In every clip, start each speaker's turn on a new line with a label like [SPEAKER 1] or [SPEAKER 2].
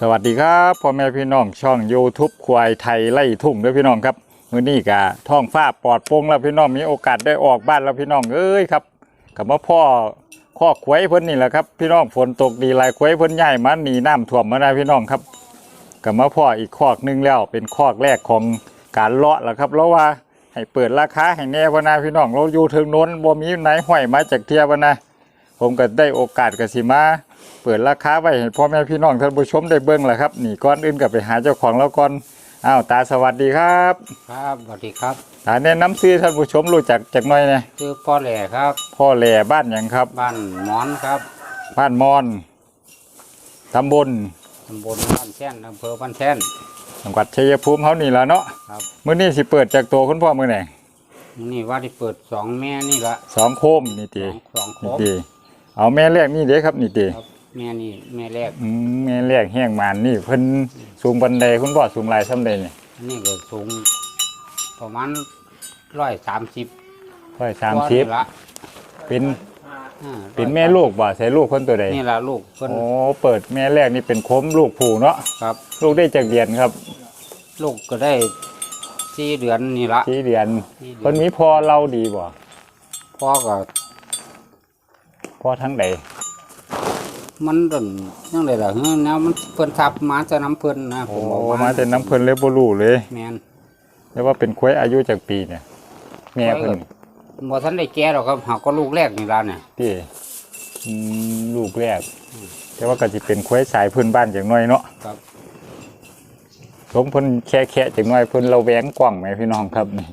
[SPEAKER 1] สวัสดีครับพ่อแม่พี่น้องช่อง YouTube ควายไทยไล่ทุ่งด้วยพี่น้องครับมื้อนี้กะท้องฟ้าปลอดโปร่งแล้วพี่น้องมีโอกาสได้ออกบ้านแล้วพี่น้องเอ้ยครับกับมาพ่อข้อควายเพิ่นนี่แหละครับ พี่น้องฝนตกดีหลายควายเพิ่นใหญ่มาหนีน้ำท่วมมาได้พี่น้องครับกับมาพ่ออีกคอกหนึงแล้วเป็นคอกแรกของการเลาะแล้วครับแล้วว่าให้เปิดราคาให้แน่พะนาพี่น้องเราอยู่ถึงโน้นบ่มีไหนห้อยมาจากเทียพะนะ ผมก็ได้โอกาสกสิมาเปิดราคาไว้ให้พ่อแม่พี่น้องท่านผู้ชมได้เบิ่งแหละครับนี่ก้อนอื่นกับไปหาเจ้าของแล้วก่อนอ้าวตาสวัสดีครับ
[SPEAKER 2] ครับสวัสดีครับ
[SPEAKER 1] ตาแนะน้ำซื้อท่านผู้ชมรู้จักจากหน่อยนะ
[SPEAKER 2] ชื่อพ่อแหล่ครับ
[SPEAKER 1] พ่อแหล่บ้านหยังครับ
[SPEAKER 2] บ้านหมอนครับ
[SPEAKER 1] บ้านมอนตำบล
[SPEAKER 2] ตำบลบ้านแช่นอำเภอบ้านแช่น
[SPEAKER 1] จังหวัดชัยภูมิเฮานี่ละเนาะ
[SPEAKER 2] ครับ
[SPEAKER 1] มื้อนี้สิเปิดจากตัวคุณพ่อมื้อไหน
[SPEAKER 2] นี่ว่าที่เปิดสองแม่นี่ละ
[SPEAKER 1] สองโคมนี่
[SPEAKER 2] ส
[SPEAKER 1] ติ
[SPEAKER 2] องสองโค
[SPEAKER 1] นี่
[SPEAKER 2] บ
[SPEAKER 1] ติ เอาแม่แรกนี่เด้ครับนี่ติ
[SPEAKER 2] ครับแม่นี่แม่แรก
[SPEAKER 1] อืมแม่แรกแห้งมานนี่เพิ่นสูงบันไดคุณพ่อสูงหลายส่ำใดนี่
[SPEAKER 2] อันนี้ก็สูงประมาณร้อยสามสิบ
[SPEAKER 1] 130
[SPEAKER 2] ละ
[SPEAKER 1] เป็น
[SPEAKER 2] อ่า
[SPEAKER 1] เป็นแม่ลูกบ่ใส่ลูกคนตัวใด
[SPEAKER 2] นี่ละลูกเพิ่น
[SPEAKER 1] โอ้เปิดแม่แรกนี่เป็นโคมลูกผูเนาะ
[SPEAKER 2] ครับ
[SPEAKER 1] ลูกได้จากเดือนครับ
[SPEAKER 2] ลูกก็ได้สี่เดือนนี่ละ
[SPEAKER 1] ที่เดือน
[SPEAKER 2] สี่เดื
[SPEAKER 1] คนนี้พอเราดีบ่
[SPEAKER 2] พ่อก็
[SPEAKER 1] พอทั้งใด
[SPEAKER 2] มันดนยังไงล่ะเฮ้ยแนวมันเพิ่นทับมาจะน้ำเพิ่นนะผ
[SPEAKER 1] โอ้
[SPEAKER 2] มบอก
[SPEAKER 1] มาแต่น้ำเพิ่นเลยบ่รู้เลย
[SPEAKER 2] แมน
[SPEAKER 1] แต่ว่าเป็นควายอายุจากปีเนี่ย แม่เพิ่น
[SPEAKER 2] บ่ทันได้แก่หรอกครับหากก็ลูกแรกนี่ล่ะเนี่ย
[SPEAKER 1] ที่อืมลูกแรกแต่ว่าก็สิเป็นควายสายพื้นบ้านอย่างน้อยเนาะ
[SPEAKER 2] ครับ
[SPEAKER 1] ผมเพิ่นแค่แค่จังน้อยเพิ่นเราแหวงกว้างไหมพี่น้องครับนี่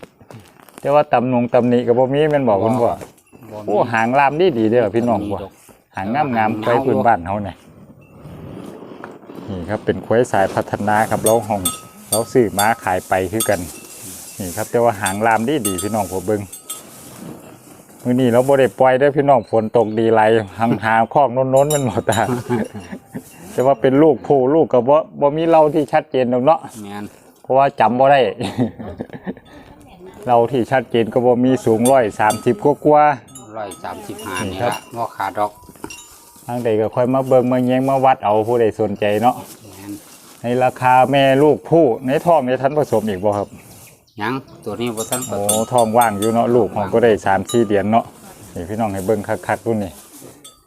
[SPEAKER 1] แต่ว่าตำนงตำหนิก็บ่มีแม่นบอกคุณพ่อ
[SPEAKER 2] บ่มี
[SPEAKER 1] โอ้หางลามดีดีๆเด้อพี่น้องบ่หางงามงามๆควายพื้นบ้านเขาเนี่ยนี่ครับเป็นควายสายพัฒนาครับเราห้องเราซื้อม้าขายไปคือกัน นี่ครับแต่ว่าหางลามดีดีๆพี่น้องผมเบิงมื้อนี้เราบ่ได้ปล่อยได้อพี่น้องฝนตกดีไรหางหาคอกโน้นๆมันหมดตาแต่ว่าเป็นลูกผู้ลูกก็บ่บ่มีเราที่ชัดเจนดอกเนาะ
[SPEAKER 2] แมน
[SPEAKER 1] เพราะว่าจำบ่ได้เราที่ชัดเจนก็บ่มีสูงร้อยสามสิบกว่าๆ
[SPEAKER 2] ร้อยสามสิบห้า
[SPEAKER 1] นี่
[SPEAKER 2] นี่
[SPEAKER 1] ครับ
[SPEAKER 2] ละงอขาดอก
[SPEAKER 1] ทางใดก็ค่อยมาเบิ่งมาแยงมาวัดเอาผู้ใดสนใจเนาะ
[SPEAKER 2] แมน
[SPEAKER 1] ในราคาแม่ลูกผู้ในท้องในทันผสมอีกบ่ครับ
[SPEAKER 2] ยังตัวนี้บ่ทันผ
[SPEAKER 1] โอ้
[SPEAKER 2] สม
[SPEAKER 1] ท้องว่างอยู่เนาะลูกของก็ได้สามสี่เดือนเนาะนี่พี่น้องให้เบิ่งคักๆรุ่นนี้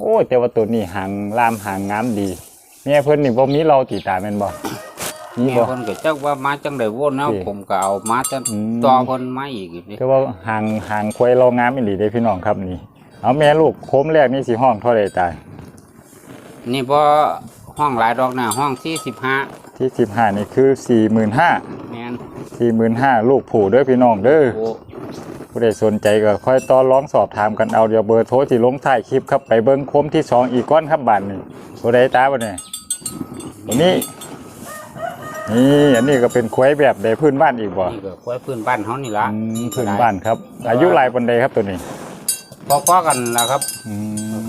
[SPEAKER 1] โอ้ยแต่ว่าตัวนี้หางลามหางงามดีแม่เพิ่นนี่บ่มีเราติดตามแม่นบ่มี
[SPEAKER 2] แม่
[SPEAKER 1] บ่
[SPEAKER 2] เพิ่นก็จักว่ามาจังได๋วนแนว
[SPEAKER 1] นี่
[SPEAKER 2] ผมก็เอามาจัง
[SPEAKER 1] อืม
[SPEAKER 2] ต่อเพิ่นมาอีกนี่
[SPEAKER 1] แต่ว่าหางหางควายเรางามอีหลีเด้พี่น้องครับนี่ เอาแม่ลูกโคมแรกนี่สิห้องเท่าใดตาย
[SPEAKER 2] นี่บ่ห้องหลายดอกนะห้อง45
[SPEAKER 1] ที่15นี่คือ45,000
[SPEAKER 2] แมน
[SPEAKER 1] 45,000ลูกผู้เด้อพี่น้องเด้อ
[SPEAKER 2] โอ้
[SPEAKER 1] ผู้ใดสนใจก็ค่อยต่อร้องสอบถามกันเอาเดี๋ยวเบอร์โทรที่ลงท้ายคลิปครับไปเบิ้งโคมที่สองอีกก้อนครับบานนี่ผู้ใดตาบ่เนี่ยวันนี้ นี่อันนี้ก็เป็นควายแบบใดพื้นบ้านอีกบ่
[SPEAKER 2] นี่ก็ควายพื้นบ้านเฮานี่ล่ะ
[SPEAKER 1] อืมพื้นบ้านครับ อายุหลายปันใดครับตัวนี้
[SPEAKER 2] พอๆกันล่ะครับ
[SPEAKER 1] อืม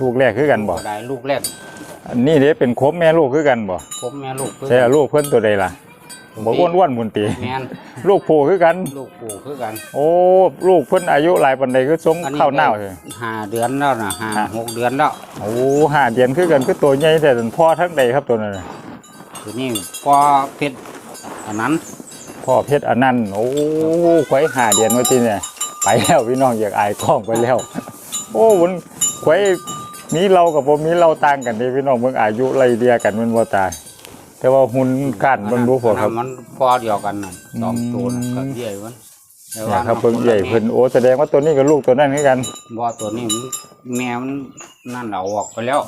[SPEAKER 1] ลูกแรกคือกันบ่
[SPEAKER 2] ได้ลูกแรก
[SPEAKER 1] อันนี้เด้เป็นโคมแม่ลูกคือกันบ่
[SPEAKER 2] ผมแม่ลูกคือ
[SPEAKER 1] ใช่ล่ะลูกเพิ่นตัวใดล่ะบ่อ้วนๆมุนตี
[SPEAKER 2] แม่น
[SPEAKER 1] ลูกผู้คือกัน
[SPEAKER 2] ลูกปู่คือกัน
[SPEAKER 1] โอ้ ลูกเพิ่นอายุหลายปันใดคือสง
[SPEAKER 2] อันนี้
[SPEAKER 1] ข้าวหน้าเลย
[SPEAKER 2] ห้าเดือนแล้วนะห้า
[SPEAKER 1] ฮะ
[SPEAKER 2] หกเดือนแล้ว
[SPEAKER 1] โอ้ห้าเดือนคือกันคือตัวใหญ่แต่พ่อทั้งใดครับตัวนั้น น่ะ
[SPEAKER 2] ทีนี้พอเพชรอันนั้น
[SPEAKER 1] พ่อเพชรอนันต์โอ้ควายห้าเดือนว่าจีเนี่ยไปแล้วพี่น้องอยากอายกล้องไปแล้ว โอ้มันควายมีเรากับผมมีเราต่างกันเดิพี่น้องเบิ่งอายุไล่เดียกันมันบ่ตาย แต่ว่าหุ่นกันเบิ่งดูพอครับ
[SPEAKER 2] อันนั้นมันพอเดียวกันน่ะสองตัวน่ะ
[SPEAKER 1] อืม
[SPEAKER 2] ก็ใหญ่มันแต่
[SPEAKER 1] เนี่ยครับเบิ่งใหญ่เพิ่นโอ้แสดงว่าตัวนี้กับลูกตัวนั้นคือกัน
[SPEAKER 2] บ่ตัวนี้มันแม่มันนั่นเอาออกไปแล้ว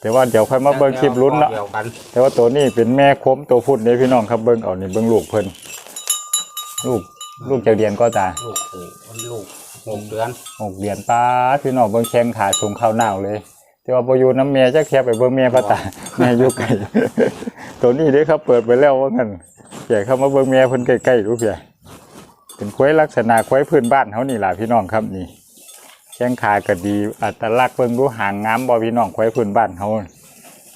[SPEAKER 1] แต่ว่าเดี๋ยวค่อยมาเบิ่งคลิปลุ้นเนาะ
[SPEAKER 2] พอเดียวกัน
[SPEAKER 1] แต่ว่าตัวนี้เป็นแม่คมตัวพุ่นเด้พี่น้องครับเบิ่งเอานี่เบิ่งลูกเพิ่นลูกลูกจากเดือนก็ตา
[SPEAKER 2] ลูกปู่มันลูกหกเดือน
[SPEAKER 1] หกเดือนป้าดพี่น้องเบิ่งแข้งขาสูงเข้าหนาวเลย แต่ว่าบ่อยู่น้ำเมียจักแค่ไปเบิ่งเมียป้าตาแม่อยู่ไกลตัวนี้เด้ครับเปิดไปแล้วว่างั้นแกเข้ามาเบิ่งเมียเพิ่นใกล้ๆรู้เพียเป็นควายลักษณะควายพื้นบ้านเฮานี่ล่ะพี่น้องครับนี่แข้งขาก็ดีอัตลักษณ์เบิ่งดูหางงามบ่พี่น้องควายพื้นบ้านเฮา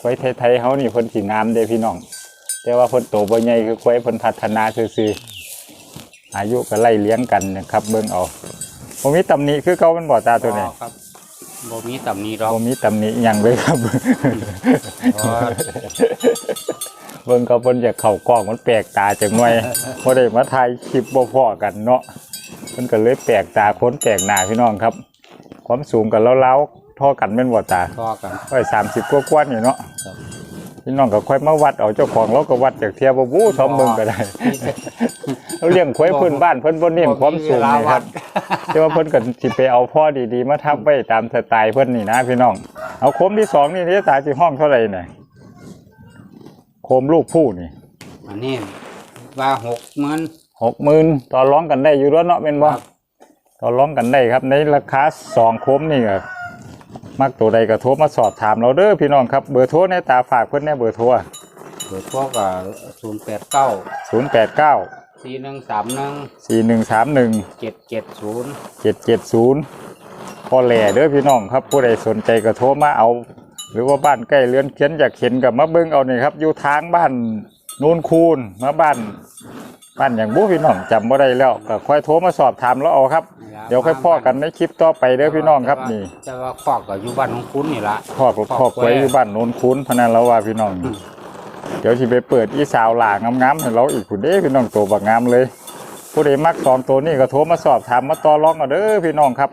[SPEAKER 1] ควายไทยๆเฮานี่เพิ่นสิงามเด้พี่น้อง แต่ว่าเพิ่นโตบ่ใหญ่คือควายเพิ่นพัฒนาซื่อๆอายุก็ไล่เลี้ยงกันนะครับ เบิ่งเอาบ่มีตำหนิคือเก่ามันบ่ตาตัวนี้
[SPEAKER 2] พอครับ
[SPEAKER 1] อ
[SPEAKER 2] บ่มีตำหนี้หรอก
[SPEAKER 1] บ่มีตำหนิอิหยังเลยครับ
[SPEAKER 2] เพราะว่า
[SPEAKER 1] เบิ่งก็เพิ่นอยากเข้ากล้องมันแปลกตาจังหน่อยบ่ได้มาถ่ายคลิปบ่พอกันเนาะมันก็เลยแปลกตาคนแปลกหน้าพี่น้องครับ ความสูงกันแล้วๆเท่อกันแม่นบ่ตา
[SPEAKER 2] ทอกัน
[SPEAKER 1] ค่อย30กว่าๆนี่เนาะ
[SPEAKER 2] ครับ
[SPEAKER 1] พี่น้องก็ค่อยมาวัดเอาเจ้าของเราก็วัดจากเทียบ่วู้ซ้อมเบิ่งก็ได้เราเลี้ยงควายพื้นบ้านเพิ่นบ่เน้นความสูงนี่ครับแต่ว่าเพิ่นก็สิไปเอาพ่อดีๆ มาทับไว้ตามสไตล์เพิ่นนี่นะพี่น้อง เอาโคมที่สองนี่ที่ตาสิห้องเท่าไหร่เนี่ยโคมลูกผู้นี่
[SPEAKER 2] อันนี้ว่าหกหมื่น
[SPEAKER 1] หกหมื่นต่อร้องกันได้อยู่แล้วเนาะเป็นบ่
[SPEAKER 2] ครับ
[SPEAKER 1] ต่อร้องกันได้ครับ ในราคาสองโคมนี่ก็มักตัวใดก็โทรมาสอบถามเราเด้อพี่น้องครับเบอร์โทรในตาฝากเพิ่นแน่เบอร์โทร
[SPEAKER 2] เปิดพวกกับศูนย์แปดเก้า
[SPEAKER 1] 0 8 9
[SPEAKER 2] สี่หนึ่งสามหนึ่ง
[SPEAKER 1] 4 1 3 1
[SPEAKER 2] เจ็ดเจ็ดศูนย์
[SPEAKER 1] เจ็ดเจ็ดศูนย์พอแหล่เด้อพี่น้องครับผู้ใดสนใจก็โทรมาเอา หรือว่าบ้านใกล้เรือนเขียนอยากเห็นกับมาเบิ้งเอานี่ครับอยู่ทางบ้านนูนคูนมาบ้าน บ้านอย่างบุพี่น้องจำบ่ได้แล้วก็ค่อยโทรมาสอบถามแล้วเอาครับ เดี๋ยวค่อยพ่อกันในคลิปต่อไปเด้อพี่น้องครับนี่
[SPEAKER 2] จะว่าคอกกับอยู่บ้านของคุณนี่ละ
[SPEAKER 1] พ่อกับพ่อไว้อยู่บ้านนูนคูนพะนันแล้วว่าพี่น้องนี่เดี๋ยวสิไปเปิดอีสาวหลางามๆให้เราอีกผู้เด้พี่น้องโตบักงามเลยผู้ใดมักสองตัวนี้ก็โทรมาสอบถามมาต่อรองเอาเด้อพี่น้องครับ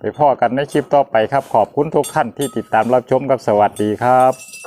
[SPEAKER 1] ไปพ่อกันในคลิปต่อไปครับ ขอบคุณทุกท่านที่ติดตามรับชมครับสวัสดีครับ